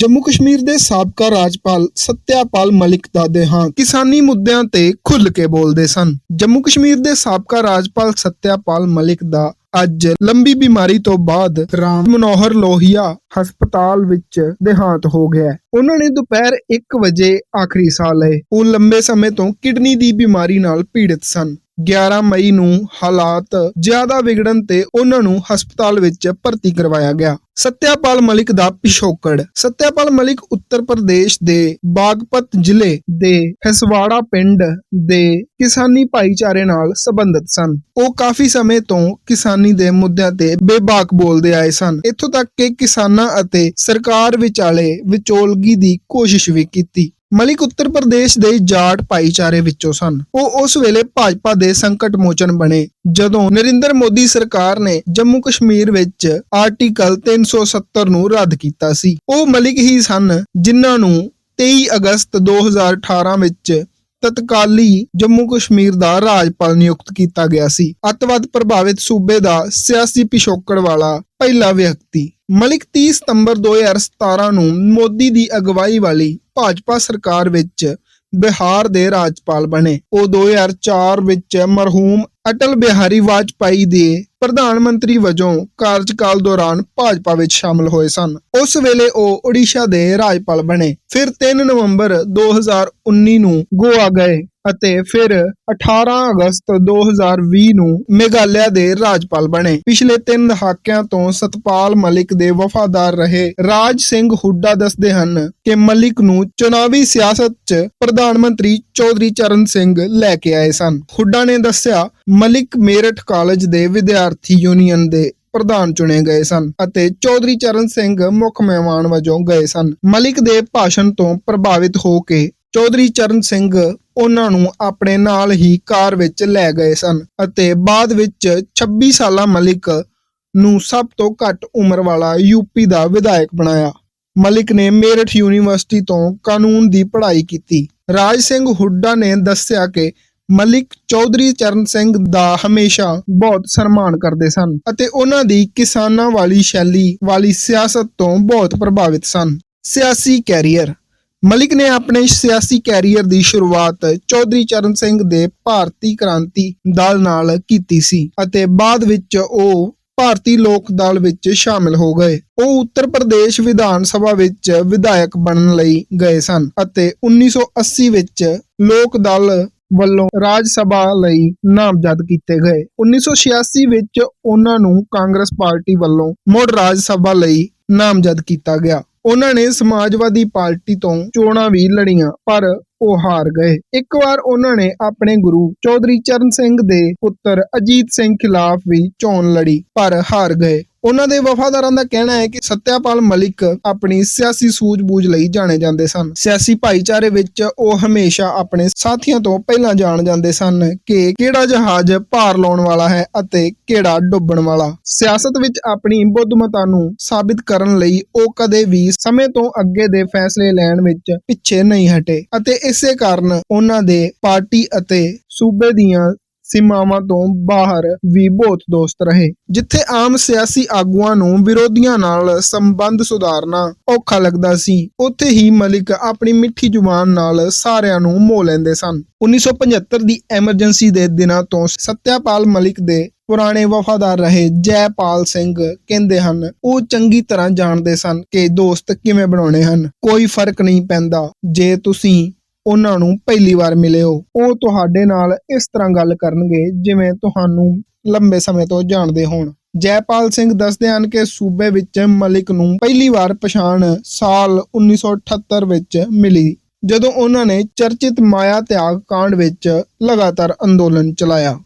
ਜੰਮੂ ਕਸ਼ਮੀਰ ਦੇ ਸਾਬਕਾ ਰਾਜਪਾਲ ਸਤਿਆਪਾਲ ਮਲਿਕ ਦਾ ਦੇਹਾਂਤ ਕਿਸਾਨੀ ਮੁੱਦਿਆਂ ਤੇ ਖੁੱਲ੍ਹ ਕੇ ਬੋਲਦੇ ਸਨ। ਜੰਮੂ ਕਸ਼ਮੀਰ ਦੇ ਸਾਬਕਾ ਰਾਜਪਾਲ ਸਤਿਆਪਾਲ ਮਲਿਕ ਦਾ ਅੱਜ ਲੰਬੀ ਬਿਮਾਰੀ ਤੋਂ ਬਾਅਦ ਰਾਮ ਮਨੋਹਰ ਲੋਹੀਆ ਹਸਪਤਾਲ ਵਿੱਚ ਦੇਹਾਂਤ ਹੋ ਗਿਆ ਉਹਨਾਂ ਨੇ ਦੁਪਹਿਰ 1 ਵਜੇ ਆਖਰੀ ਸਾਹ ਲਏ। ਉਹ ਲੰਬੇ ਸਮੇਂ ਤੋਂ ਕਿਡਨੀ ਦੀ ਬਿਮਾਰੀ ਨਾਲ ਪੀੜਤ ਸਨ। 11 ਮਈ ਨੂੰ ਹਾਲਾਤ ਜ਼ਿਆਦਾ ਵਿਗੜਨ ਤੇ ਉਹਨਾਂ ਨੂੰ ਹਸਪਤਾਲ ਵਿੱਚ ਭਰਤੀ ਕਰਵਾਇਆ ਗਿਆ। ਸਤਿਆਪਾਲ ਮਲਿਕ ਦਾ ਪਿਛੋਕੜ। ਸਤਿਆਪਾਲ ਮਲਿਕ ਉੱਤਰ ਪ੍ਰਦੇਸ਼ ਦੇ ਬਾਗਪਤ ਜ਼ਿਲ੍ਹੇ ਦੇ ਹਸਵਾੜਾ ਪਿੰਡ ਦੇ ਕਿਸਾਨੀ ਭਾਈਚਾਰੇ ਨਾਲ ਸੰਬੰਧਿਤ ਸਨ। ਉਹ ਕਾਫੀ ਸਮੇਂ ਤੋਂ ਕਿਸਾਨੀ ਦੇ ਮੁੱਦਿਆਂ ਤੇ ਬੇਬਾਕ ਬੋਲਦੇ ਆਏ ਸਨ। ਇੱਥੋਂ ਤੱਕ ਕਿ ਕਿਸਾਨਾਂ ਅਤੇ ਸਰਕਾਰ ਵਿਚਾਲੇ ਵਿਚੋਲਗੀ ਦੀ ਕੋਸ਼ਿਸ਼ ਵੀ ਕੀਤੀ। ਮਲਿਕ ਉੱਤਰ ਪ੍ਰਦੇਸ਼ ਦੇ ਜਾਟ ਭਾਈਚਾਰੇ ਵਿੱਚੋਂ ਸਨ। ਉਹ ਉਸ ਵੇਲੇ ਭਾਜਪਾ ਦੇ ਸੰਕਟ ਮੋਚਨ ਬਣੇ, ਜਦੋਂ ਨਰਿੰਦਰ ਮੋਦੀ ਸਰਕਾਰ ਨੇ ਜੰਮੂ ਕਸ਼ਮੀਰ ਵਿੱਚ ਆਰਟੀਕਲ 370 ਨੂੰ ਰੱਦ ਕੀਤਾ ਸੀ। ਉਹ ਮਲਿਕ ਹੀ ਸਨ, ਜਿਨ੍ਹਾਂ ਨੂੰ 23 ਅਗਸਤ 2018 ਵਿੱਚ ਤਤਕਾਲੀ ਜੰਮੂ ਕਸ਼ਮੀਰ ਦਾ ਰਾਜਪਾਲ ਨਿਯੁਕਤ ਕੀਤਾ ਗਿਆ ਸੀ। ਅੱਤਵਾਦ ਪ੍ਰਭਾਵਿਤ ਸੂਬੇ ਦਾ ਸਿਆਸੀ ਪਿਛੋਕੜ ਵਾਲਾ ਪਹਿਲਾ ਵਿਅਕਤੀ। ਮਲਿਕ 30 ਸਤੰਬਰ 2017 ਨੂੰ ਮੋਦੀ ਦੀ ਅਗਵਾਈ ਵਾਲੀ ਭਾਜਪਾ ਸਰਕਾਰ ਵਿੱਚ ਬਿਹਾਰ ਦੇ ਰਾਜਪਾਲ ਬਣੇ। ਉਹ 2004 ਵਿੱਚ ਮਰਹੂਮ ਅਟਲ ਬਿਹਾਰੀ ਵਾਜਪਾਈ ਦੇ ਪ੍ਰਧਾਨ ਮੰਤਰੀ ਵਜੋਂ ਕਾਰਜਕਾਲ ਦੌਰਾਨ ਭਾਜਪਾ ਵਿੱਚ ਸ਼ਾਮਲ ਹੋਏ ਸਨ। ਉਸ ਵੇਲੇ ਉਹ ਓਡੀਸ਼ਾ ਦੇ ਰਾਜਪਾਲ ਬਣੇ। ਫਿਰ 3 ਨਵੰਬਰ 2019 ਨੂੰ ਗੋਆ ਗਏ। ਅਤੇ ਫਿਰ 18 ਅਗਸਤ 2020 ਨੂੰ ਮੇਘਾਲਿਆ ਦੇ ਰਾਜਪਾਲ ਬਣੇ। ਪਿਛਲੇ 3 ਦਹਾਕਿਆਂ ਤੋਂ ਸਤਪਾਲ ਮਲਿਕ ਦੇ ਵਫਾਦਾਰ ਰਹੇ। ਰਾਜ ਸਿੰਘ ਹੁੱਡਾ ਦੱਸਦੇ ਹਨ ਕਿ ਮਲਿਕ ਨੂੰ ਚੁਣਾਵੀ ਸਿਆਸਤ 'ਚ ਪ੍ਰਧਾਨ ਮੰਤਰੀ ਚੌਧਰੀ ਚਰਨ ਸਿੰਘ ਲੈ ਕੇ ਆਏ ਸਨ। ਹੁੱਡਾ ਨੇ ਦੱਸਿਆ, ਮਲਿਕ ਮੇਰਠ ਕਾਲਜ ਦੇ ਵਿਦਿਆਰਥੀ ਯੂਨੀਅਨ ਦੇ ਪ੍ਰਧਾਨ ਚੁਣੇ ਗਏ ਸਨ ਅਤੇ ਚੌਧਰੀ ਚਰਨ ਸਿੰਘ ਮੁੱਖ ਮਹਿਮਾਨ ਵਜੋਂ ਗਏ ਸਨ। ਮਲਿਕ ਦੇ ਭਾਸ਼ਣ ਤੋਂ ਪ੍ਰਭਾਵਿਤ ਹੋ ਕੇ ਚੌਧਰੀ ਚਰਨ ਸਿੰਘ ਉਹਨਾਂ ਨੂੰ ਆਪਣੇ ਨਾਲ ਹੀ ਕਾਰ ਵਿੱਚ ਲੈ ਗਏ ਸਨ ਅਤੇ ਬਾਅਦ ਵਿੱਚ 26 ਸਾਲਾ ਮਲਿਕ ਨੂੰ ਸਭ ਤੋਂ ਘੱਟ ਉਮਰ ਵਾਲਾ ਯੂਪੀ ਦਾ ਵਿਧਾਇਕ ਬਣਾਇਆ। ਮਲਿਕ ਨੇ ਮੇਰਠ ਯੂਨੀਵਰਸਿਟੀ ਤੋਂ ਕਾਨੂੰਨ ਦੀ ਪੜ੍ਹਾਈ ਕੀਤੀ। ਰਾਜ ਸਿੰਘ ਹੁੱਡਾ ਨੇ ਦੱਸਿਆ ਕਿ ਮਲਿਕ ਚੌਧਰੀ ਚਰਨ ਸਿੰਘ ਦਾ ਹਮੇਸ਼ਾ ਬਹੁਤ ਸਨਮਾਨ ਕਰਦੇ ਸਨ ਅਤੇ ਉਹਨਾਂ ਦੀ ਕਿਸਾਨਾਂ ਵਾਲੀ ਸ਼ੈਲੀ ਵਾਲੀ ਸਿਆਸਤ ਤੋਂ ਬਹੁਤ ਪ੍ਰਭਾਵਿਤ ਸਨ। ਸਿਆਸੀ ਕੈਰੀਅਰ ਮਲਿਕ ਨੇ ਆਪਣੇ ਸਿਆਸੀ ਕੈਰੀਅਰ ਦੀ ਸ਼ੁਰੂਆਤ ਚੌਧਰੀ ਚਰਨ ਸਿੰਘ ਦੇ ਭਾਰਤੀ ਕ੍ਰਾਂਤੀ ਦਲ ਨਾਲ ਕੀਤੀ ਸੀ ਅਤੇ ਬਾਅਦ ਵਿੱਚ ਉਹ ਭਾਰਤੀ ਲੋਕ ਦਲ ਵਿੱਚ ਸ਼ਾਮਿਲ ਹੋ ਗਏ। ਉਹ ਉੱਤਰ ਪ੍ਰਦੇਸ਼ ਵਿਧਾਨ ਸਭਾ ਵਿੱਚ ਵਿਧਾਇਕ ਬਣਨ ਲਈ ਗਏ ਸਨ ਅਤੇ 1980 ਵਿੱਚ ਲੋਕ ਦਲ ਵੱਲੋਂ ਰਾਜ ਸਭਾ ਲਈ ਨਾਮਜ਼ਦ ਕੀਤੇ ਗਏ। 1986 ਵਿੱਚ ਉਹਨਾਂ ਨੂੰ ਕਾਂਗਰਸ ਪਾਰਟੀ ਵੱਲੋਂ ਮੁੜ ਰਾਜ ਸਭਾ ਲਈ ਨਾਮਜ਼ਦ ਕੀਤਾ ਗਿਆ। ਉਹਨਾਂ ਨੇ ਸਮਾਜਵਾਦੀ ਪਾਰਟੀ ਤੋਂ ਚੋਣਾਂ ਵੀ ਲੜੀਆਂ, ਪਰ ਉਹ ਹਾਰ ਗਏ। ਇੱਕ ਵਾਰ ਉਹਨਾਂ ਨੇ ਆਪਣੇ ਗੁਰੂ ਚੌਧਰੀ ਚਰਨ ਸਿੰਘ ਦੇ ਪੁੱਤਰ ਅਜੀਤ ਸਿੰਘ ਖਿਲਾਫ ਵੀ ਚੋਣ ਲੜੀ, ਪਰ ਹਾਰ ਗਏ। ਉਹਨਾਂ ਦੇ ਵਫਾਦਾਰਾਂ ਦਾ ਕਹਿਣਾ ਹੈ ਕਿ ਸਤਿਆਪਾਲ ਮਲਿਕ ਆਪਣੀ ਸਿਆਸੀ ਸੂਝ-ਬੂਝ ਲਈ ਜਾਣੇ ਜਾਂਦੇ ਸਨ। ਸਿਆਸੀ ਭਾਈਚਾਰੇ ਵਿੱਚ ਉਹ ਹਮੇਸ਼ਾ ਆਪਣੇ ਸਾਥੀਆਂ ਤੋਂ ਪਹਿਲਾਂ ਜਾਣ ਜਾਂਦੇ ਸਨ ਕਿ ਕਿਹੜਾ ਜਹਾਜ਼ ਭਾਰ ਲਾਉਣ ਵਾਲਾ ਹੈ ਅਤੇ ਕਿਹੜਾ ਡੁੱਬਣ ਵਾਲਾ। ਸਿਆਸਤ ਵਿੱਚ ਆਪਣੀ ਬੁੱਧਮਤਾ ਨੂੰ ਸਾਬਿਤ ਕਰਨ ਲਈ ਉਹ ਕਦੇ ਵੀ ਸਮੇਂ ਤੋਂ ਅੱਗੇ ਦੇ ਫੈਸਲੇ ਲੈਣ ਵਿੱਚ ਪਿੱਛੇ ਨਹੀਂ ਹਟੇ ਅਤੇ ਇਸੇ ਕਾਰਨ ਉਹਨਾਂ ਦੇ ਪਾਰਟੀ ਅਤੇ ਸੂਬੇ ਦੀਆਂ ਸੀਮਾਵਾਂ ਤੋਂ ਬਾਹਰ ਵੀ ਬਹੁਤ ਦੋਸਤ ਰਹੇ, ਜਿੱਥੇ ਆਮ ਸਿਆਸੀ ਆਗੂਆਂ ਨੂੰ ਵਿਰੋਧੀਆਂ ਨਾਲ ਸੰਬੰਧ ਸੁਧਾਰਨਾ ਔਖਾ ਲੱਗਦਾ ਸੀ। ਉੱਥੇ ਹੀ ਮਲਿਕ ਆਪਣੀ ਮਿੱਠੀ ਜ਼ੁਬਾਨ ਨਾਲ ਸਾਰਿਆਂ ਨੂੰ ਮੋਹ ਲੈਂਦੇ ਸਨ। 1975 ਦੀ ਐਮਰਜੈਂਸੀ ਦੇ ਦਿਨਾਂ ਤੋਂ ਸਤਿਆਪਾਲ ਮਲਿਕ ਦੇ ਪੁਰਾਣੇ ਵਫਾਦਾਰ ਰਹੇ ਜੈਪਾਲ ਸਿੰਘ ਕਹਿੰਦੇ ਹਨ, ਉਹ ਚੰਗੀ ਤਰ੍ਹਾਂ ਜਾਣਦੇ ਸਨ ਕਿ ਦੋਸਤ ਕਿਵੇਂ ਬਣਾਉਣੇ ਹਨ, ਕੋਈ ਫ਼ਰਕ ਨਹੀਂ ਪੈਂਦਾ, ਜੇ ਤੁਸੀਂ ਉਹਨਾਂ ਨੂੰ ਪਹਿਲੀ ਵਾਰ ਮਿਲੇ ਹੋ। ਉਹ ਤੁਹਾਡੇ ਨਾਲ ਇਸ ਤਰ੍ਹਾਂ ਗੱਲ ਕਰਨਗੇ ਜਿਵੇਂ ਤੁਹਾਨੂੰ ਲੰਬੇ ਸਮੇਂ ਤੋਂ ਜਾਣਦੇ ਹੋਣ। ਜੈਪਾਲ ਸਿੰਘ ਦੱਸਦੇ ਹਨ ਕਿ ਸੂਬੇ ਵਿੱਚ ਮਲਿਕ ਨੂੰ ਪਹਿਲੀ ਵਾਰ ਪਛਾਣ ਸਾਲ 1978 ਵਿੱਚ ਮਿਲੀ, ਜਦੋਂ ਉਹਨਾਂ ਨੇ ਚਰਚਿਤ ਮਾਇਆ ਤਿਆਗ ਕਾਂਡ ਵਿੱਚ ਲਗਾਤਾਰ ਅੰਦੋਲਨ ਚਲਾਇਆ।